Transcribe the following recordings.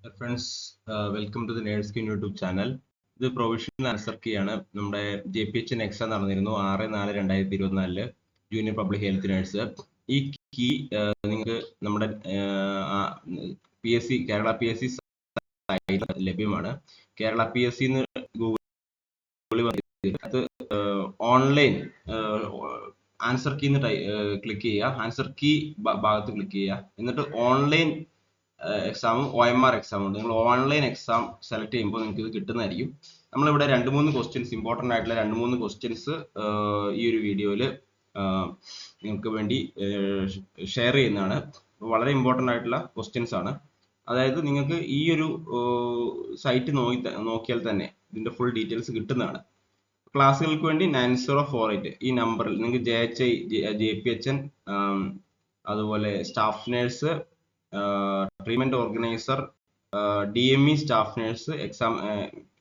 Friends welcome to the nurse queen YouTube channel ഇത് provisional answer key ആണ് നമ്മുടെ J P H exam നടന്നിരുന്നു. ആറ് നാല് രണ്ടായിരത്തി ഇരുപത്തിനാലിൽ ജൂനിയർ പബ്ലിക് ഹെൽത്ത് നേഴ്സ് ഈ കീ നിങ്ങൾക്ക് നമ്മുടെ P S C Kerala P S C ലഭ്യമാണ്. കേരള പി എസ് സി ഗൂഗിളിൽ അത് ഓൺലൈൻ ആൻസർ കീ ക്ലിക്ക് ചെയ്യുക. ആൻസർ കീ ഭാഗത്ത് ക്ലിക്ക് ചെയ്യുക. എന്നിട്ട് ഓൺലൈൻ എക്സാമും ഒ എം ആർ എക്സാമും ഉണ്ട്. നിങ്ങൾ ഓൺലൈൻ എക്സാം സെലക്ട് ചെയ്യുമ്പോൾ നിങ്ങൾക്ക് ഇത് കിട്ടുന്നതായിരിക്കും. നമ്മളിവിടെ രണ്ട് മൂന്ന് ക്വസ്റ്റ്യൻസ് ഇമ്പോർട്ടന്റ് ആയിട്ടുള്ള രണ്ട് മൂന്ന് ക്വസ്റ്റ്യൻസ് ഈ ഒരു വീഡിയോയിൽ നിങ്ങൾക്ക് വേണ്ടി ഷെയർ ചെയ്യുന്നതാണ്. വളരെ ഇമ്പോർട്ടന്റ് ആയിട്ടുള്ള ക്വസ്റ്റ്യൻസ് ആണ്. അതായത് നിങ്ങൾക്ക് ഈ ഒരു സൈറ്റ് നോക്കി നോക്കിയാൽ തന്നെ ഇതിന്റെ ഫുൾ ഡീറ്റെയിൽസ് കിട്ടുന്നതാണ്. ക്ലാസ്സുകൾക്ക് വേണ്ടി നയൻ സീറോ ഫോർ എയ്റ്റ്. ഈ നമ്പറിൽ നിങ്ങൾക്ക് J H I J P H N അതുപോലെ staff nurse treatment organiser D M E staff nurse exam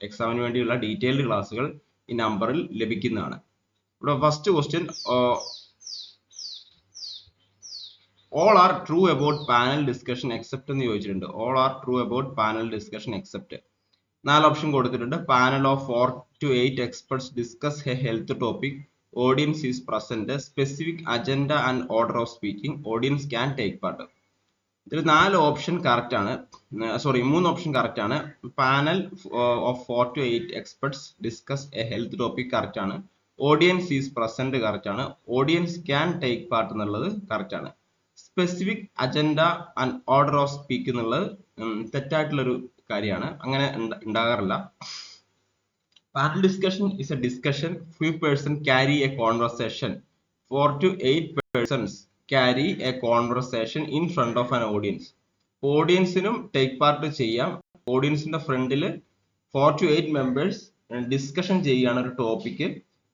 എക്സാമിന് വേണ്ടിയുള്ള ഡീറ്റെയിൽഡ് ക്ലാസ്സുകൾ ഈ നമ്പറിൽ ലഭിക്കുന്നതാണ്. ഇവിടെ first question all are true about panel discussion except എന്ന് ചോദിച്ചിട്ടുണ്ട്. All are true about panel discussion except നാല് ഓപ്ഷൻ കൊടുത്തിട്ടുണ്ട്. Panel of four to eight experts discuss a health topic audience is present specific agenda and order of speaking audience can take part ഇതിൽ നാല് option correct ആണ്. Sorry മൂന്ന് option correct ആണ്. Panel of four to eight experts discuss a health topic correct ആണ്. Audience is present correct ആണ്. Audience can take part എന്നുള്ളത് correct ആണ്. Specific agenda and order of speak എന്നുള്ളത് തെറ്റായിട്ടുള്ളൊരു കാര്യമാണ്. അങ്ങനെ ഉണ്ടാകാറില്ല panel discussion is a discussion few person carry a conversation four to eight persons carry a conversation in front of an audience ഓഡിയൻസിനും take part ചെയ്യാം. ഓഡിയൻസിന്റെ ഫ്രണ്ടിൽ four to eight members discussion ചെയ്യുകയാണ് ഒരു ടോപ്പിക്ക്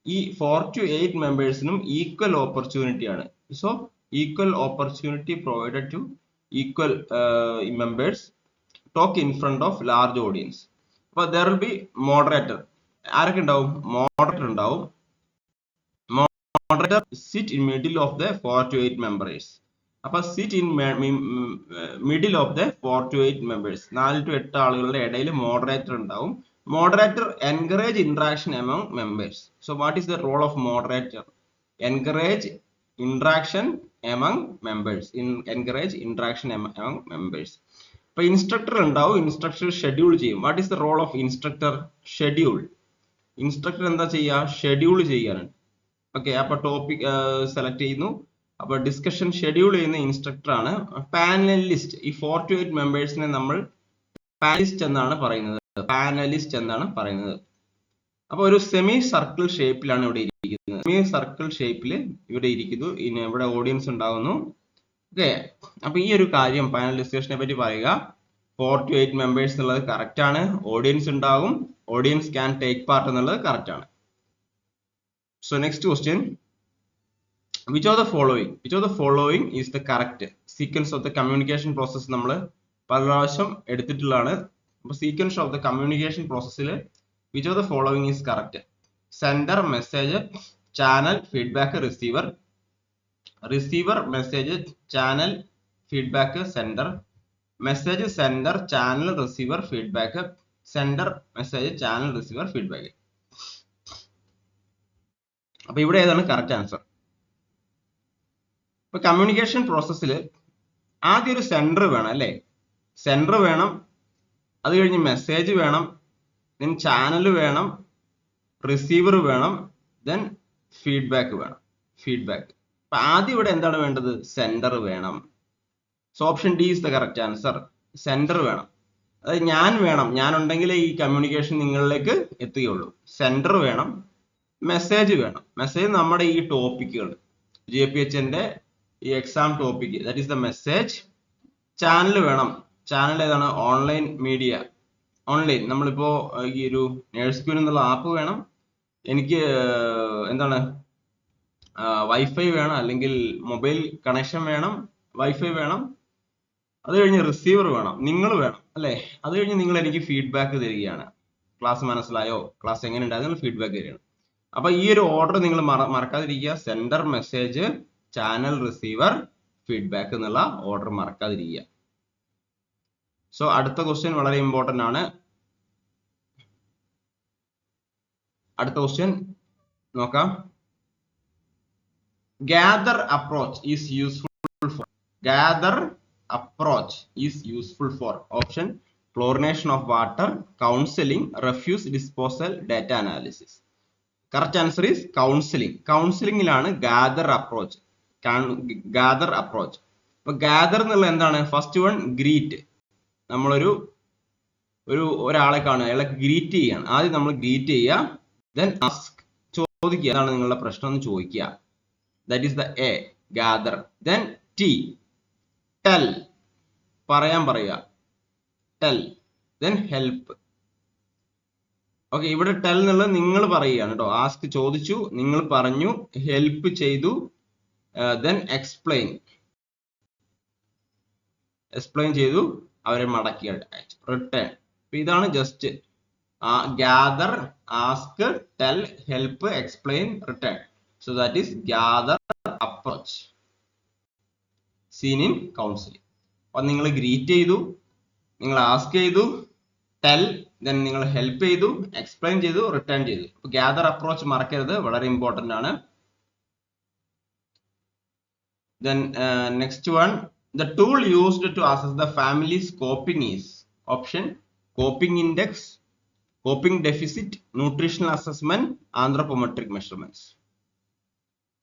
ഈ ഫോർ ടു എയ്റ്റ് മെമ്പേഴ്സിനും equal opportunity ആണ്. So equal opportunity provided to equal members talk in front of large audience അപ്പൊ there will be moderator ആരൊക്കെ ഉണ്ടാവും? മോഡറേറ്റർ ഉണ്ടാവും. Moderator sit in middle of the four to eight members അപ്പൊ sit in middle of the four to eight members നാല് to എട്ട് ആളുകളുടെ ഇടയിൽ moderator ഉണ്ടാവും. Moderator encourage interaction among members so what is the role of moderator encourage interaction among members encourage encourage interaction members അപ്പൊ instructor ഉണ്ടാവും. Instructor schedule ചെയ്യും. What is the role of instructor schedule instructor എന്താ ചെയ്യുക? Schedule ചെയ്യാനാണ് okay അപ്പൊ topic select ചെയ്യുന്നു. അപ്പൊ discussion schedule ചെയ്യുന്ന ഇൻസ്ട്രക്ടർ ആണ്. പാനലിസ്റ്റ് ഈ ഫോർ ടു എയ്റ്റ് മെമ്പേഴ്സിനെ നമ്മൾ പാനലിസ്റ്റ് എന്നാണ് പറയുന്നത്. പാനലിസ്റ്റ് എന്നാണ് പറയുന്നത്. അപ്പൊ ഒരു സെമി സർക്കിൾ ഷേപ്പിലാണ് ഇവിടെ ഇരിക്കുന്നത്. സെമി സർക്കിൾ ഷേപ്പിൽ ഇവിടെ ഇരിക്കുന്നു. ഇവിടെ ഓഡിയൻസ് ഉണ്ടാകുന്നു. ഓക്കെ അപ്പൊ ഈ ഒരു കാര്യം പാനൽ ഡിസ്കഷനെ പറ്റി പറയുക. ഫോർ ടു എയ്റ്റ് മെമ്പേഴ്സ് എന്നുള്ളത് കറക്റ്റ് ആണ്. ഓഡിയൻസ് ഉണ്ടാകും. ഓഡിയൻസ് ക്യാൻ ടേക്ക് പാർട്ട് എന്നുള്ളത് കറക്റ്റ് ആണ്. So next question, which of the following, which of the following is the correct sequence of the communication process നമ്മൾ പല പ്രാവശ്യം എടുത്തിട്ടുള്ളതാണ് അപ്പൊ സീക്വൻസ് ഓഫ് ദ കമ്മ്യൂണിക്കേഷൻ പ്രോസസ്സിൽ which of the following is correct sender message channel feedback receiver receiver message channel feedback sender message sender channel receiver feedback sender message channel receiver feedback അപ്പൊ ഇവിടെ ഏതാണ് correct answer ഇപ്പൊ communication പ്രോസസ്സിൽ ആദ്യം ഒരു centre വേണം അല്ലേ? സെന്റർ വേണം അത് കഴിഞ്ഞ് മെസ്സേജ് വേണം ദെൻ ചാനൽ വേണം റിസീവർ വേണം ദെൻ ഫീഡ്ബാക്ക് വേണം. ഫീഡ്ബാക്ക് അപ്പൊ ആദ്യം ഇവിടെ എന്താണ് വേണ്ടത്? സെന്റർ വേണം. So option D is the correct answer sender വേണം. അതായത് ഞാൻ വേണം. ഞാൻ ഉണ്ടെങ്കിലേ ഈ കമ്മ്യൂണിക്കേഷൻ നിങ്ങളിലേക്ക് എത്തുകയുള്ളൂ. സെന്റർ വേണം. മെസ്സേജ് വേണം. മെസ്സേജ് നമ്മുടെ ഈ ടോപ്പിക്കുകൾ ജി പി എച്ചിന്റെ ഈ exam topic that is the message channel വേണം. ചാനൽ ഏതാണ്? ഓൺലൈൻ മീഡിയ ഓൺലൈൻ നമ്മളിപ്പോ ഈ ഒരു നേഴ്സ് ക്യൂൻ എന്നുള്ള ആപ്പ് വേണം. എനിക്ക് എന്താണ്? വൈഫൈ വേണം. അല്ലെങ്കിൽ മൊബൈൽ കണക്ഷൻ വേണം. വൈഫൈ വേണം. അത് കഴിഞ്ഞ് റിസീവർ വേണം. നിങ്ങൾ വേണം അല്ലെ? അത് കഴിഞ്ഞ് നിങ്ങൾ എനിക്ക് ഫീഡ്ബാക്ക് തരികയാണ്. ക്ലാസ് മനസ്സിലായോ? ക്ലാസ് എങ്ങനെ ഉണ്ടായിരുന്നു? ഫീഡ്ബാക്ക് തരികയാണ്. അപ്പൊ ഈ ഒരു ഓർഡർ നിങ്ങൾ മറക്കാതിരിക്കുക. Sender message channel receiver feedback എന്നുള്ള ഓർഡർ മറക്കാതിരിക്കുക. സോ അടുത്ത ക്വസ്റ്റ്യൻ വളരെ ഇമ്പോർട്ടന്റ് ആണ്. അടുത്ത ക്വസ്റ്റ്യൻ നോക്കാം. Gather approach is useful for gather approach is useful for option chlorination of water counselling refuse disposal data analysis correct answer is counselling കൗൺസിലിംഗിലാണ് gather approach gather approach അപ്പൊ gather എന്നുള്ള എന്താണ്? First one greet നമ്മളൊരു ഒരു ഒരാളെ കാണുക. അയാളെ greet ചെയ്യാണ് ആദ്യം നമ്മൾ ഗ്രീറ്റ് ചെയ്യുക ദെൻ ആസ്ക് ചോദിക്കുക. അതാണ് നിങ്ങളുടെ പ്രശ്നം എന്ന് ചോദിക്കുക. That is the a gather then T tell പറയാൻ പറയുക. Tell then help. ഓക്കെ ഇവിടെ ടെൽ എന്നുള്ളത് നിങ്ങൾ പറയുകയാണ് കേട്ടോ ആസ്ക് ചോദിച്ചു നിങ്ങൾ പറഞ്ഞു ഹെൽപ്പ് ചെയ്തു ദെൻ എക്സ്പ്ലെയിൻ എക്സ്പ്ലെയിൻ ചെയ്തു അവരെ മടക്കി റിട്ടേൺ ഇതാണ് just gather ask tell help explain return so that is gather approach seen in counselling അപ്പൊ നിങ്ങൾ ഗ്രീറ്റ് ചെയ്തു നിങ്ങൾ ആസ്ക് ചെയ്തു ടെൽ ദെൻ നിങ്ങൾ ഹെൽപ്പ് ചെയ്തു എക്സ്പ്ലെയിൻ ചെയ്തു റിട്ടേൺ ചെയ്തു. അപ്പൊ ഗ്യാദർ അപ്രോച്ച് മറക്കരുത് വളരെ ഇമ്പോർട്ടന്റ് ആണ്. Then next one the tool used to assess the families coping is option coping index coping deficit nutritional assessment anthropometric measurements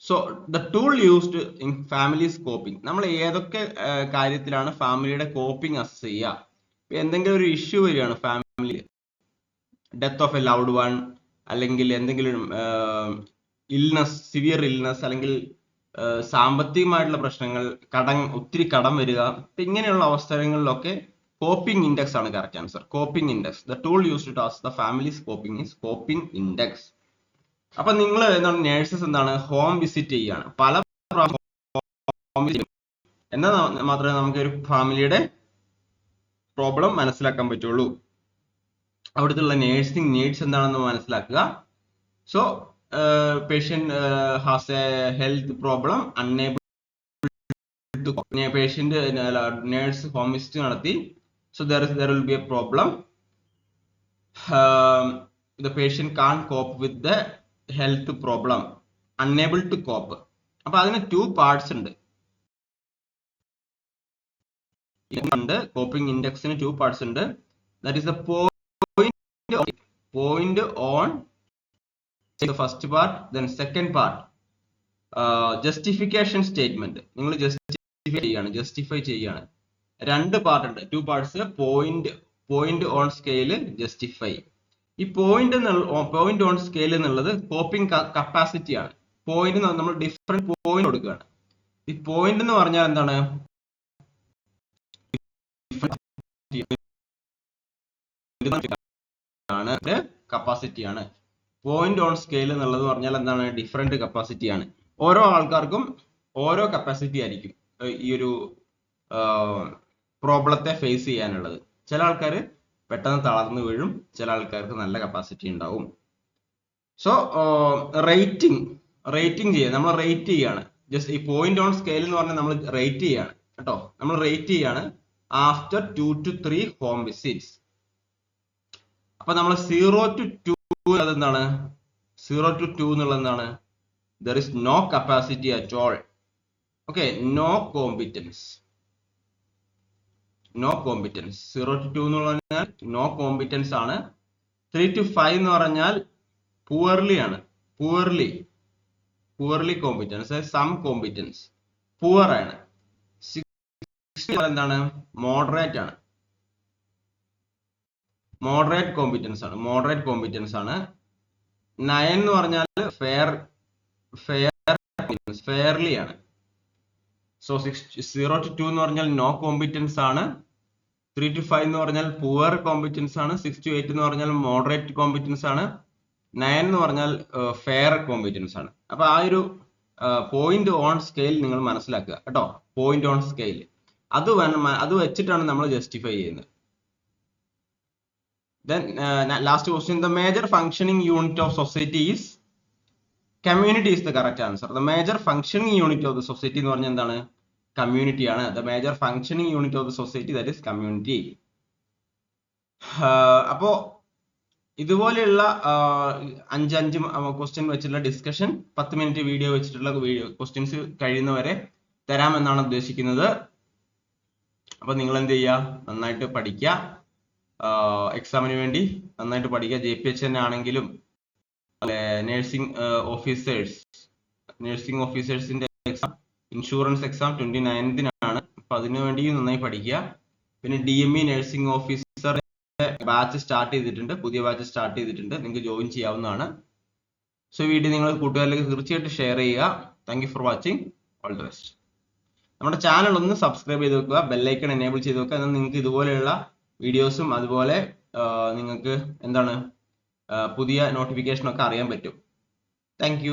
so the tool used in family scoping നമ്മൾ ഏതൊക്കെ കാര്യത്തിലാണ് ഫാമിലിയുടെ coping assess ചെയ്യുക? എന്തെങ്കിലും ഒരു issue വരികയാണ് family death of a loved one അല്ലെങ്കിൽ എന്തെങ്കിലും ഇൽനസ് സിവിയർ ഇൽനസ് അല്ലെങ്കിൽ സാമ്പത്തികമായിട്ടുള്ള പ്രശ്നങ്ങൾ കടം ഒത്തിരി കടം വരിക ഇങ്ങനെയുള്ള അവസരങ്ങളിലൊക്കെ കോപ്പിംഗ് ഇൻഡെക്സ് ആണ് correct answer coping index the tool use to assess the families coping is coping index അപ്പൊ നിങ്ങൾ എന്താണ് നേഴ്സസ് എന്താണ് ഹോം വിസിറ്റ് ചെയ്യാണ്. പല എന്നാൽ മാത്രമേ നമുക്ക് ഒരു ഫാമിലിയുടെ പ്രോബ്ലം മനസ്സിലാക്കാൻ പറ്റുള്ളൂ. അവിടുത്തെ നേഴ്സിംഗ് നീഡ്സ് എന്താണെന്ന് മനസ്സിലാക്കുക. So patient has a health problem unable patient nurse home visit നടത്തി. So there there will be a problem the patient can cope with the health problem unable to cope അപ്പൊ അതിന് two parts ഉണ്ട്. Coping ഇൻഡെക്സിന് two parts ഉണ്ട്. That is the point point on first part then second part justification statement നിങ്ങൾ justify ചെയ്യാണ് justify ചെയ്യാണ്. രണ്ട് part ഉണ്ട് two parts point point on scale justify ഈ പോയിന്റ് പോയിന്റ് ഓൺ സ്കെയിൽ എന്നുള്ളത് കോപ്പിംഗ് കപ്പാസിറ്റി ആണ്. Point നമ്മൾ ഡിഫറെന്റ് പോയിന്റ് കൊടുക്കുകയാണ്. ഈ പോയിന്റ് എന്ന് പറഞ്ഞാൽ എന്താണ്? ആണ് കപ്പാസിറ്റി ആണ്. പോയിന്റ് ഓൺ സ്കെയിൽ എന്നുള്ളത് പറഞ്ഞാൽ എന്താണ്? ഡിഫറെന്റ് കപ്പാസിറ്റി ആണ്. ഓരോ ആൾക്കാർക്കും ഓരോ കപ്പാസിറ്റി ആയിരിക്കും ഈ ഒരു പ്രോബ്ലത്തെ ഫേസ് ചെയ്യാനുള്ളത്. ചില ആൾക്കാർ പെട്ടെന്ന് തളർന്നു വീഴും ചില ആൾക്കാർക്ക് നല്ല കപ്പാസിറ്റി ഉണ്ടാവും. സോ റേറ്റിംഗ് റേറ്റിംഗ് ചെയ്യുക. നമ്മൾ റേറ്റ് ചെയ്യാണ് ജസ്റ്റ് ഈ പോയിന്റ് ഓൺ സ്കെയിൽ എന്ന് പറഞ്ഞാൽ നമ്മൾ റേറ്റ് ചെയ്യാണ് കേട്ടോ? നമ്മൾ റേറ്റ് ചെയ്യാണ് after two three home visits അപ്പൊ നമ്മൾ സീറോ ടു ടു അതെന്താണ്? സീറോ ടു ടു എന്നുള്ള എന്താണ് there is no capacity at all okay no competence no competence zero to two എന്ന് പറഞ്ഞാൽ നോ കോമ്പിറ്റൻസ് ആണ്. ത്രീ ടു ഫൈവ് എന്ന് പറഞ്ഞാൽ പുവർലി ആണ്. Poorly poorly competence some competence poor ആണ്. സിക്സ് എന്താണ്? മോഡറേറ്റ് ആണ്. മോഡറേറ്റ് കോമ്പിറ്റൻസ് ആണ്. മോഡറേറ്റ് കോമ്പിറ്റൻസ് ആണ്. നയൻ എന്ന് പറഞ്ഞാൽ ഫെയർ ഫെയർ ഫെയർലി ആണ്. So six zero to two എന്ന് പറഞ്ഞാൽ നോ കോമ്പിറ്റൻസ് ആണ്. ത്രീ ടു ഫൈവ് എന്ന് പറഞ്ഞാൽ പുവർ കോമ്പിറ്റൻസ് ആണ്. സിക്സ് ടു എയ്റ്റ് എന്ന് പറഞ്ഞാൽ മോഡറേറ്റ് കോമ്പിറ്റൻസ് ആണ്. നയൻ എന്ന് പറഞ്ഞാൽ ഫെയർ കോമ്പിറ്റൻസ് ആണ്. അപ്പൊ ആ ഒരു പോയിന്റ് ഓൺ സ്കെയിൽ നിങ്ങൾ മനസ്സിലാക്കുക. കേട്ടോ? പോയിന്റ് ഓൺ സ്കെയിൽ അത് അത് വെച്ചിട്ടാണ് നമ്മൾ ജസ്റ്റിഫൈ ചെയ്യുന്നത്. Then uh, last question the major functioning unit of society is community is the correct answer the major functioning unit of the society എന്ന് പറഞ്ഞാൽ എന്താണ് community ആണ് the major functioning unit of the society that is community അപ്പോ ഇതുപോലെയുള്ള അഞ്ചഞ്ച് question വെച്ചുള്ള discussion പത്ത് minute video വെച്ചിട്ടുള്ള വീഡിയോ ക്വസ്റ്റ്യൻസ് കഴിയുന്നവരെ തരാമെന്നാണ് ഉദ്ദേശിക്കുന്നത് അപ്പൊ നിങ്ങൾ എന്ത് ചെയ്യുക നന്നായിട്ട് പഠിക്കുക എക്സാമിന് വേണ്ടി നന്നായിട്ട് പഠിക്കുക. ജെ പി എച്ച് എൻ ആണെങ്കിലും നേഴ്സിംഗ് ഓഫീസേഴ്സ് നേഴ്സിംഗ് ഓഫീസേഴ്സിന്റെ എക്സാം ഇൻഷുറൻസ് എക്സാം ട്വന്റി നയൻത്തിനാണ് അപ്പൊ അതിനു വേണ്ടിയും നന്നായി പഠിക്കുക. പിന്നെ D M E nursing officer batch start ചെയ്തിട്ടുണ്ട്. പുതിയ ബാച്ച് സ്റ്റാർട്ട് ചെയ്തിട്ടുണ്ട്. നിങ്ങൾക്ക് ജോയിൻ ചെയ്യാവുന്നതാണ്. സോ വീഡിയോ നിങ്ങൾ കൂട്ടുകാരിലേക്ക് തീർച്ചയായിട്ടും ഷെയർ ചെയ്യുക. Thank you for watching all the best നമ്മുടെ ചാനൽ ഒന്ന് സബ്സ്ക്രൈബ് ചെയ്ത് വെക്കുക. ബെല്ലൈക്കൺ എനേബിൾ ചെയ്ത് വെക്കുക. എന്നാൽ നിങ്ങൾക്ക് ഇതുപോലെയുള്ള വീഡിയോസും അതുപോലെ നിങ്ങൾക്ക് എന്താണ് പുതിയ നോട്ടിഫിക്കേഷനൊക്കെ അറിയാൻ പറ്റും. താങ്ക്